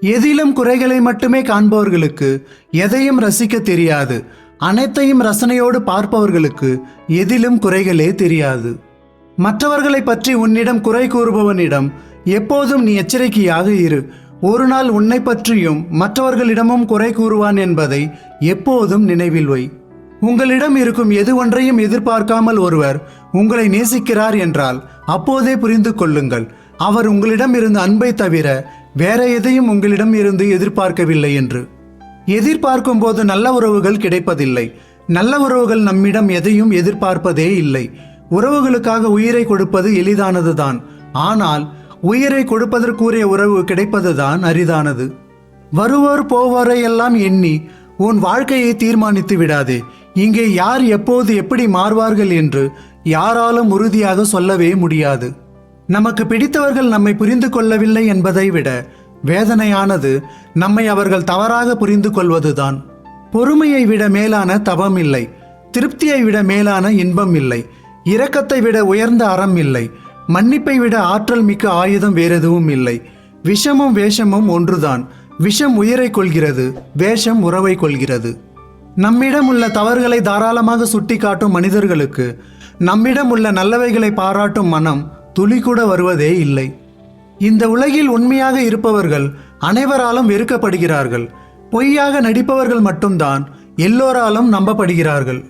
எதிலும் குறைகளை மட்டுமே காண்பவர்களுக்கு எதையும் ரசிக்க தெரியாது. அனைத்தையும் ரசனையோடு பார்ப்பவர்களுக்கு எதிலும் குறைகளே தெரியாது. மற்றவர்களை பற்றி உன்னிடம் குறை கூறுபவனிடம் எப்போதும் நீ எச்சரிக்கையாக இரு. ஒரு நாள் உன்னை பற்றியும் மற்றவர்களிடமும் குறை கூறுவான் என்பதை எப்போதும் நினைவில் வை. உங்களிடம் இருக்கும் எது ஒன்றையும் எதிர்பார்க்காமல் ஒருவர் உங்களை நேசிக்கிறார் என்றால் அப்போதே புரிந்து கொள்ளுங்கள். அவர் உங்களிடம் இருந்த அன்பை தவிர வேற எதையும் உங்களிடம் இருந்து எதிர்பார்க்கவில்லை என்று. எதிர்பார்க்கும் போது நல்ல உறவுகள் கிடைப்பதில்லை. நல்ல உறவுகள் நம்மிடம் எதையும் எதிர்பார்ப்பதே இல்லை. உறவுகளுக்காக உயிரை கொடுப்பது எளிதானதுதான். ஆனால் உயிரை கொடுப்பதற்குரிய உறவு கிடைப்பதுதான் அரிதானது. வருவோர் போவோரை எல்லாம் எண்ணி உன் வாழ்க்கையை தீர்மானித்து விடாதே. இங்கே யார் எப்போது எப்படி மாறுவார்கள் என்று யாராலும் உறுதியாக சொல்லவே முடியாது. நமக்கு பிடித்தவர்கள் நம்மை புரிந்து கொள்ளவில்லை என்பதை விட வேதனையானது நம்மை அவர்கள் தவறாக புரிந்து கொள்வதுதான். பொறுமையை விட மேலான தவம் இல்லை. திருப்தியை விட மேலான இன்பம் இல்லை. இரக்கத்தை விட உயர்ந்த அறம் இல்லை. மன்னிப்பை விட ஆற்றல் மிக்க ஆயுதம் வேறெதுவும் இல்லை. விஷமும் வேஷமும் ஒன்றுதான். விஷம் உயிரை கொள்கிறது வேஷம் உறவை கொள்கிறது. நம்மிடம் உள்ள தவறுகளை தாராளமாக சுட்டிக்காட்டும் மனிதர்களுக்கு நம்மிடம் உள்ள நல்லவைகளை பாராட்டும் மனம் துளி கூட வருவதே இல்லை. இந்த உலகில் உண்மையாக இருப்பவர்கள் அனைவராலும் வெறுக்கப்படுகிறார்கள். பொய்யாக நடிப்பவர்கள் மட்டும்தான் எல்லோராலும் நம்பப்படுகிறார்கள்.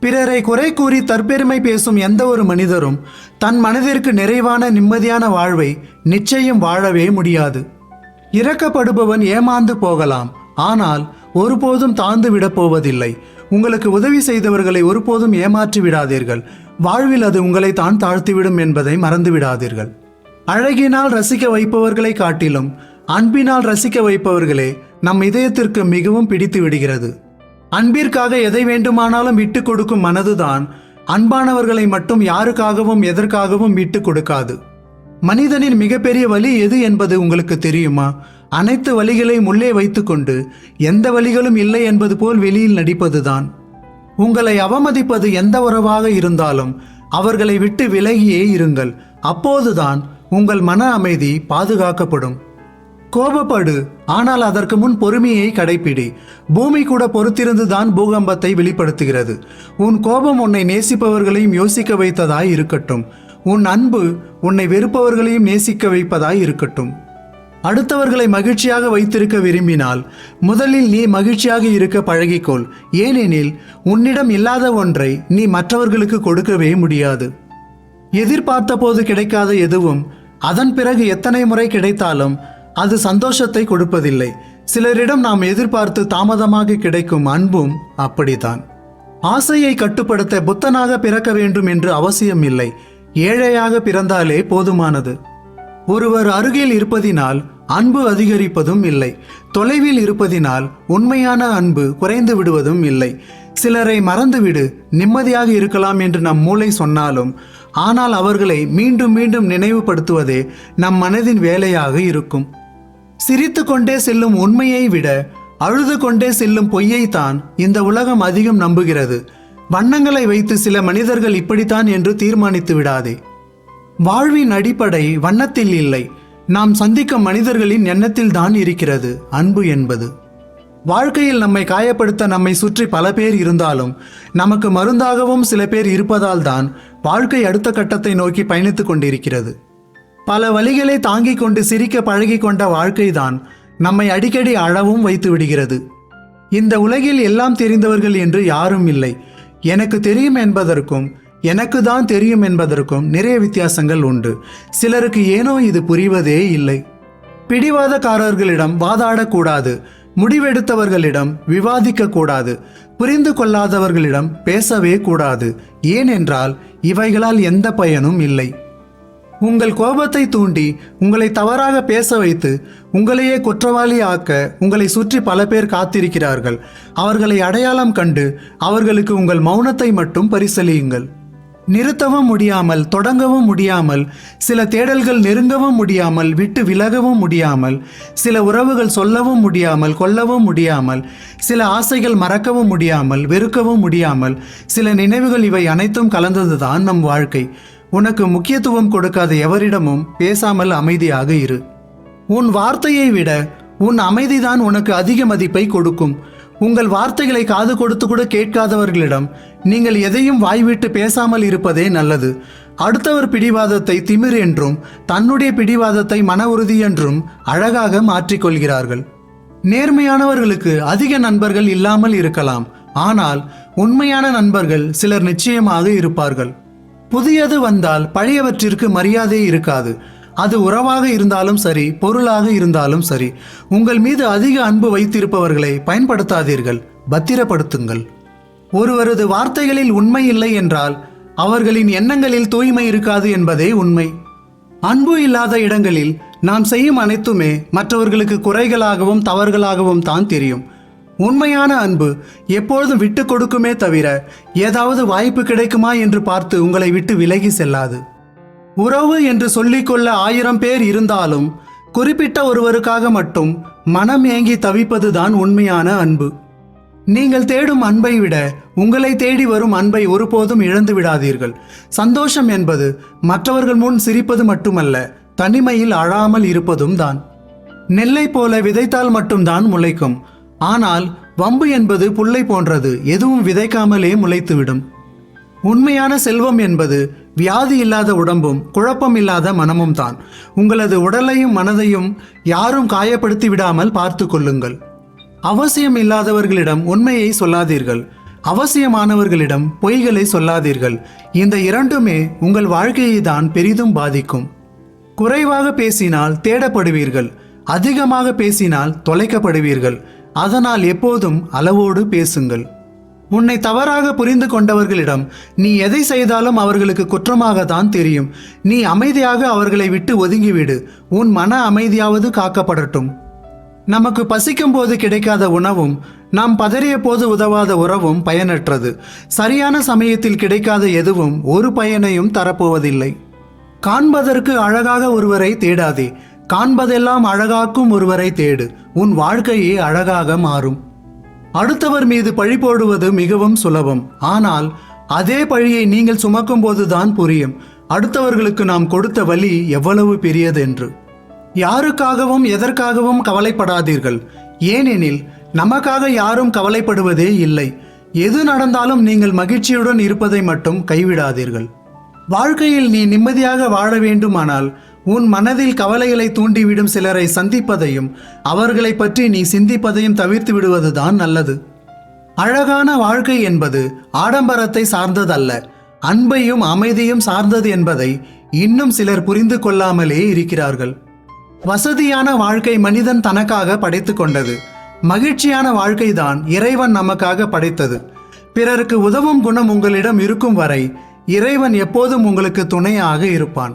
பிறரை குறை கூறி தற்பெருமை பேசும் எந்த ஒரு மனிதரும் தன் மனதிற்கு நிறைவான நிம்மதியான வாழ்வை நிச்சயம் வாழவே முடியாது. இறக்கப்படுபவன் ஏமாந்து போகலாம். ஆனால் ஒருபோதும் தாழ்ந்து விடப் போவதில்லை. உங்களுக்கு உதவி செய்தவர்களை ஒருபோதும் ஏமாற்றி விடாதீர்கள். வாழ்வில் அது உங்களை தான் தாழ்த்திவிடும் என்பதை மறந்துவிடாதீர்கள். அழகினால் ரசிக்க வைப்பவர்களை காட்டிலும் அன்பினால் ரசிக்க வைப்பவர்களே நம் இதயத்திற்கு மிகவும் பிடித்து விடுகிறது. அன்பிற்காக எதை வேண்டுமானாலும் விட்டு கொடுக்கும் மனதுதான் அன்பானவர்களை மட்டும் யாருக்காகவும் எதற்காகவும் விட்டு கொடுக்காது. மனிதனின் மிகப்பெரிய வலி எது என்பது உங்களுக்கு தெரியுமா? அனைத்து வழிகளையும் உள்ளே வைத்துக்கொண்டு எந்த வழிகளும் இல்லை என்பது போல் வெளியில் நடிப்பதுதான். உங்களை அவமதிப்பது எந்த உறவாக இருந்தாலும் அவர்களை விட்டு விலகியே இருங்கள். அப்போதுதான் உங்கள் மன அமைதி பாதுகாக்கப்படும். கோபப்படு ஆனால் அதற்கு முன் பொறுமையை கடைப்பிடி. பூமி கூட பொறுத்திருந்துதான் பூகம்பத்தை வெளிப்படுத்துகிறது. உன் கோபம் உன்னை நேசிப்பவர்களையும் யோசிக்க வைத்ததாய் இருக்கட்டும். உன் அன்பு உன்னை வெறுப்பவர்களையும் நேசிக்க வைப்பதாய் இருக்கட்டும். அடுத்தவர்களை மகிழ்ச்சியாக வைத்திருக்க விரும்பினால் முதலில் நீ மகிழ்ச்சியாக இருக்க பழகிக்கொள். ஏனெனில் உன்னிடம் இல்லாத ஒன்றை நீ மற்றவர்களுக்கு கொடுக்கவே முடியாது. எதிர்பார்த்த போது கிடைக்காத எதுவும் அதன் பிறகு எத்தனை முறை கிடைத்தாலும் அது சந்தோஷத்தை கொடுப்பதில்லை. சிலரிடம் நாம் எதிர்பார்த்து தாமதமாக கிடைக்கும் அன்பும் அப்படித்தான். ஆசையை கட்டுப்படுத்த புத்தனாக பிறக்க வேண்டும் என்று அவசியம் இல்லை. ஏழையாக பிறந்தாலே போதுமானது. ஒருவர் அருகில் இருப்பதினால் அன்பு அதிகரிப்பதும் இல்லை. தொலைவில் இருப்பதினால் உண்மையான அன்பு குறைந்து விடுவதும் இல்லை. சிலரை மறந்துவிடு நிம்மதியாக இருக்கலாம் என்று நம் மூளை சொன்னாலும் ஆனால் அவர்களை மீண்டும் மீண்டும் நினைவுபடுத்துவதே நம் மனதின் வேலையாக இருக்கும். சிரித்து கொண்டே செல்லும் உண்மையை விட அழுது கொண்டே செல்லும் பொய்யைத்தான் இந்த உலகம் அதிகம் நம்புகிறது. வண்ணங்களை வைத்து சில மனிதர்கள் இப்படித்தான் என்று தீர்மானித்து விடாதே. வாழ்வின் அடிப்படை வண்ணத்தில் இல்லை. நாம் சந்திக்கும் மனிதர்களின் எண்ணத்தில் தான் இருக்கிறது அன்பு என்பது. வாழ்க்கையில் நம்மை காயப்படுத்த நம்மை சுற்றி பல பேர் இருந்தாலும் நமக்கு மருந்தாகவும் சில பேர் இருப்பதால் தான் வாழ்க்கை அடுத்த கட்டத்தை நோக்கி பயணித்துக் கொண்டிருக்கிறது. பல வழிகளை தாங்கிக் கொண்டு சிரிக்க பழகி கொண்ட வாழ்க்கைதான் நம்மை அடிக்கடி அழவும் வைத்து விடுகிறது. இந்த உலகில் எல்லாம் தெரிந்தவர்கள் என்று யாரும் இல்லை. எனக்கு தெரியும் என்பதற்கும் எனக்கு தான் தெரியும் என்பதற்கும் நிறைய வித்தியாசங்கள் உண்டு. சிலருக்கு ஏனோ இது புரிவதே இல்லை. பிடிவாதக்காரர்களிடம் வாதாடக்கூடாது. முடிவெடுத்தவர்களிடம் விவாதிக்க கூடாது புரிந்து கொள்ளாதவர்களிடம் பேசவே கூடாது. ஏனென்றால் இவைகளால் எந்த பயனும் இல்லை. உங்கள் கோபத்தை தூண்டி உங்களை தவறாக பேச வைத்து உங்களையே குற்றவாளி ஆக்க உங்களை சுற்றி பல பேர் காத்திருக்கிறார்கள். அவர்களை அடையாளம் கண்டு அவர்களுக்கு உங்கள் மௌனத்தை மட்டும் பரிசலியுங்கள் நிறுத்தவும் முடியாமல் தொடங்கவும் முடியாமல் சில தேடல்கள் நெருங்கவும் முடியாமல் விட்டு விலகவும் முடியாமல் சில உறவுகள் சொல்லவும் முடியாமல் கொல்லவும் முடியாமல் சில ஆசைகள் மறக்கவும் முடியாமல் வெறுக்கவும் முடியாமல் சில நினைவுகள் இவை அனைத்தும் கலந்ததுதான் நம் வாழ்க்கை. உனக்கு முக்கியத்துவம் கொடுக்காத எவரிடமும் பேசாமல் அமைதியாக இரு. உன் வார்த்தையை விட உன் அமைதிதான் உனக்கு அதிக மதிப்பை கொடுக்கும். உங்கள் வார்த்தைகளை காது கொடுத்து கூட கேட்காதவர்களிடம் நீங்கள் எதையும் வாய்விட்டு பேசாமல் இருப்பதே நல்லது. அடுத்தவர் பிடிவாதத்தை திமிர் என்றும் தன்னுடைய பிடிவாதத்தை மன உறுதி என்றும் அழகாக மாற்றிக்கொள்கிறார்கள். நேர்மையானவர்களுக்கு அதிக நண்பர்கள் இல்லாமல் இருக்கலாம் ஆனால் உண்மையான நண்பர்கள் சிலர் நிச்சயமாக இருப்பார்கள். புதியது வந்தால் பழையவற்றிற்கு மரியாதை இருக்காது. அது உறவாக இருந்தாலும் சரி பொருளாக இருந்தாலும் சரி உங்கள் மீது அதிக அன்பு வைத்திருப்பவர்களை பயன்படுத்தாதீர்கள் பத்திரப்படுத்துங்கள். ஒருவரது வார்த்தைகளில் உண்மை இல்லை என்றால் அவர்களின் எண்ணங்களில் தூய்மை இருக்காது என்பதே உண்மை. அன்பு இல்லாத இடங்களில் நாம் செய்யும் அனைத்துமே மற்றவர்களுக்கு குறைகளாகவும் தவறுகளாகவும் தான் தெரியும். உண்மையான அன்பு எப்பொழுதும் விட்டு கொடுக்குமே தவிர ஏதாவது வாய்ப்பு கிடைக்குமா என்று பார்த்து உங்களை விட்டு விலகி செல்லாது. உறவு என்று சொல்லிக்கொள்ள ஆயிரம் பேர் இருந்தாலும் குறிப்பிட்ட ஒருவருக்காக மட்டும் மனம் ஏங்கி தவிப்பதுதான் உண்மையான அன்பு. நீங்கள் தேடும் அன்பை விட உங்களை தேடி வரும் அன்பை ஒருபோதும் இழந்து விடாதீர்கள். சந்தோஷம் என்பது மற்றவர்கள் முன் சிரிப்பது மட்டுமல்ல தனிமையில் அழாமல் இருப்பதும் தான். நெல்லை போல விதைத்தால் மட்டும்தான் முளைக்கும். ஆனால் வம்பு என்பது புல்லை போன்றது எதுவும் விதைக்காமலே முளைத்துவிடும். உண்மையான செல்வம் என்பது வியாதி இல்லாத உடம்பும் குழப்பம் இல்லாத மனமும் தான். உங்களது உடலையும் மனதையும் யாரும் காயப்படுத்தி விடாமல் பார்த்து கொள்ளுங்கள். அவசியம் இல்லாதவர்களிடம் உண்மையை சொல்லாதீர்கள். அவசியமானவர்களிடம் பொய்களை சொல்லாதீர்கள். இந்த இரண்டுமே உங்கள் வாழ்க்கையை தான் பெரிதும் பாதிக்கும். குறைவாக பேசினால் தேடப்படுவீர்கள். அதிகமாக பேசினால் தொலைக்கப்படுவீர்கள். அதனால் எப்போதும் அளவோடு பேசுங்கள். உன்னை தவறாக புரிந்து கொண்டவர்களிடம் நீ எதை செய்தாலும் அவர்களுக்கு குற்றமாக தான் தெரியும். நீ அமைதியாக அவர்களை விட்டு ஒதுங்கிவிடு. உன் மன அமைதியாவது காக்கப்படட்டும். நமக்கு பசிக்கும் போது கிடைக்காத உணவும் நாம் பதறிய போது உதவாத உறவும் பயனற்றது. சரியான சமயத்தில் கிடைக்காத எதுவும் ஒரு பயனையும் தரப்போவதில்லை. காண்பதற்கு அழகாக ஒருவரை தேடாதே. காண்பதெல்லாம் அழகாக்கும் ஒருவரை தேடு. உன் வாழ்க்கையே அழகாக மாறும். அடுத்தவர் மீது பழி போடுவது மிகவும் சுலபம். ஆனால் அதே பழியை நீங்கள் சுமக்கும் போதுதான் புரியும். அடுத்தவர்களுக்கு நாம் கொடுத்த வலி எவ்வளவு பெரியதென்று. யாருக்காகவும் எதற்காகவும் கவலைப்படாதீர்கள். ஏனெனில் நமக்காக யாரும் கவலைப்படுவதே இல்லை. எது நடந்தாலும் நீங்கள் மகிழ்ச்சியுடன் இருப்பதை மட்டும் கைவிடாதீர்கள். வாழ்க்கையில் நீ நிம்மதியாக வாழ வேண்டுமானால் உன் மனதில் கவலைகளை தூண்டிவிடும் சிலரை சந்திப்பதையும் அவர்களை பற்றி நீ சிந்திப்பதையும் தவிர்த்து விடுவதுதான் நல்லது. அழகான வாழ்க்கை என்பது ஆடம்பரத்தை சார்ந்ததல்ல அன்பையும் அமைதியும் சார்ந்தது என்பதை இன்னும் சிலர் புரிந்து கொள்ளாமலே இருக்கிறார்கள். வசதியான வாழ்க்கை மனிதன் தனக்காக படைத்து கொண்டது. மகிழ்ச்சியான வாழ்க்கைதான் இறைவன் நமக்காக படைத்தது. பிறருக்கு உதவும் குணம் உங்களிடம் இருக்கும் வரை இறைவன் எப்போதும் உங்களுக்கு துணையாக இருப்பான்.